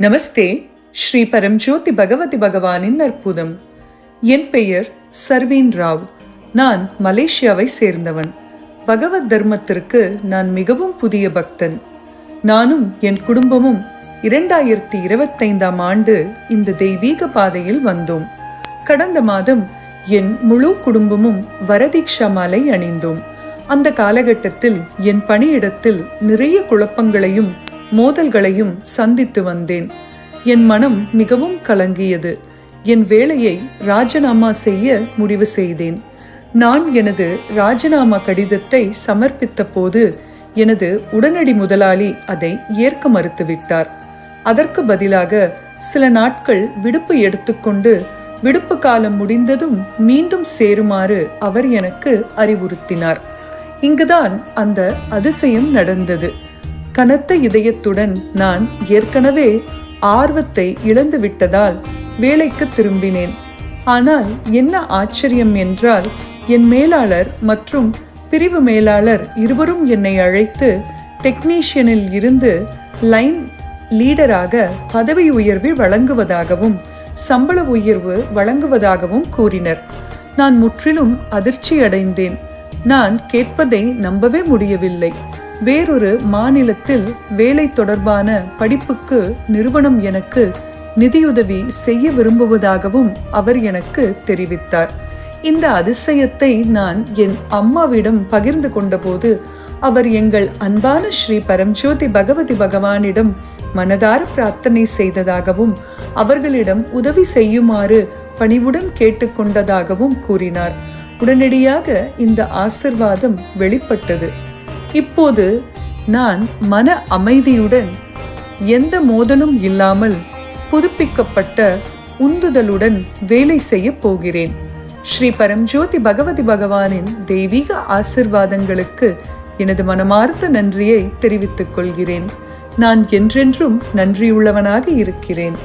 நமஸ்தே ஸ்ரீ பரம் ஜோதி பகவதி பகவானின் அற்புதம். என் பெயர் சர்வீன் ராவ். நான் மலேசியாவை சேர்ந்தவன். பகவத் தர்மத்திற்கு நான் மிகவும் புதிய பக்தன். நானும் என் குடும்பமும் இரண்டாயிரத்தி இருபத்தைந்தாம் ஆண்டு இந்த தெய்வீக பாதையில் வந்தோம். கடந்த மாதம் என் முழு குடும்பமும் வரதீக்ஷா மாலை அணிந்தோம். அந்த காலகட்டத்தில் என் பணியிடத்தில் நிறைய குழப்பங்களையும் மோதல்களையும் சந்தித்து வந்தேன். என் மனம் மிகவும் கலங்கியது. என் வேலையை ராஜினாமா செய்ய முடிவு செய்தேன். நான் எனது ராஜினாமா கடிதத்தை சமர்ப்பித்த போது எனது உடனடி முதலாளி அதை ஏற்க மறுத்துவிட்டார். அதற்கு பதிலாக சில நாட்கள் விடுப்பு எடுத்துக்கொண்டு விடுப்பு காலம் முடிந்ததும் மீண்டும் சேருமாறு அவர் எனக்கு அறிவுறுத்தினார். இங்குதான் அந்த அதிசயம் நடந்தது. கனத்த இதயத்துடன் நான் ஏற்கனவே ஆர்வத்தை இழந்து விட்டதால் வேலைக்கு திரும்பினேன். ஆனால் என்ன ஆச்சரியம் என்றால் என் மேலாளர் மற்றும் பிரிவு மேலாளர் இருவரும் என்னை அழைத்து டெக்னீஷியனில் இருந்து லைன் லீடராக பதவி உயர்வு வழங்குவதாகவும் சம்பள உயர்வு வழங்குவதாகவும் கூறினர். நான் முற்றிலும் அதிர்ச்சியடைந்தேன். நான் கேட்பதை நம்பவே முடியவில்லை. வேறொரு மாநிலத்தில் வேலை தொடர்பான படிப்புக்கு நிறுவனம் எனக்கு நிதியுதவி செய்ய விரும்புவதாகவும் அவர் எனக்கு தெரிவித்தார். இந்த அதிசயத்தை நான் என் அம்மாவிடம் பகிர்ந்து கொண்டபோது அவர் எங்கள் அன்பான ஸ்ரீ பரம்ஜோதி பகவதி பகவானிடம் மனதார பிரார்த்தனை செய்ததாகவும் அவர்களிடம் உதவி செய்யுமாறு பணிவுடன் கேட்டுக்கொண்டதாகவும் கூறினார். உடனடியாக இந்த ஆசிர்வாதம் வெளிப்பட்டது. இப்போது நான் மன அமைதியுடன் எந்த மோதலும் இல்லாமல் புதுப்பிக்கப்பட்ட உந்துதலுடன் வேலை செய்ய போகிறேன். ஸ்ரீ பரம்ஜோதி பகவதி பகவானின் தெய்வீக ஆசிர்வாதங்களுக்கு எனது மனமார்ந்த நன்றியை தெரிவித்துக் கொள்கிறேன். நான் என்றென்றும் நன்றியுள்ளவனாக இருக்கிறேன்.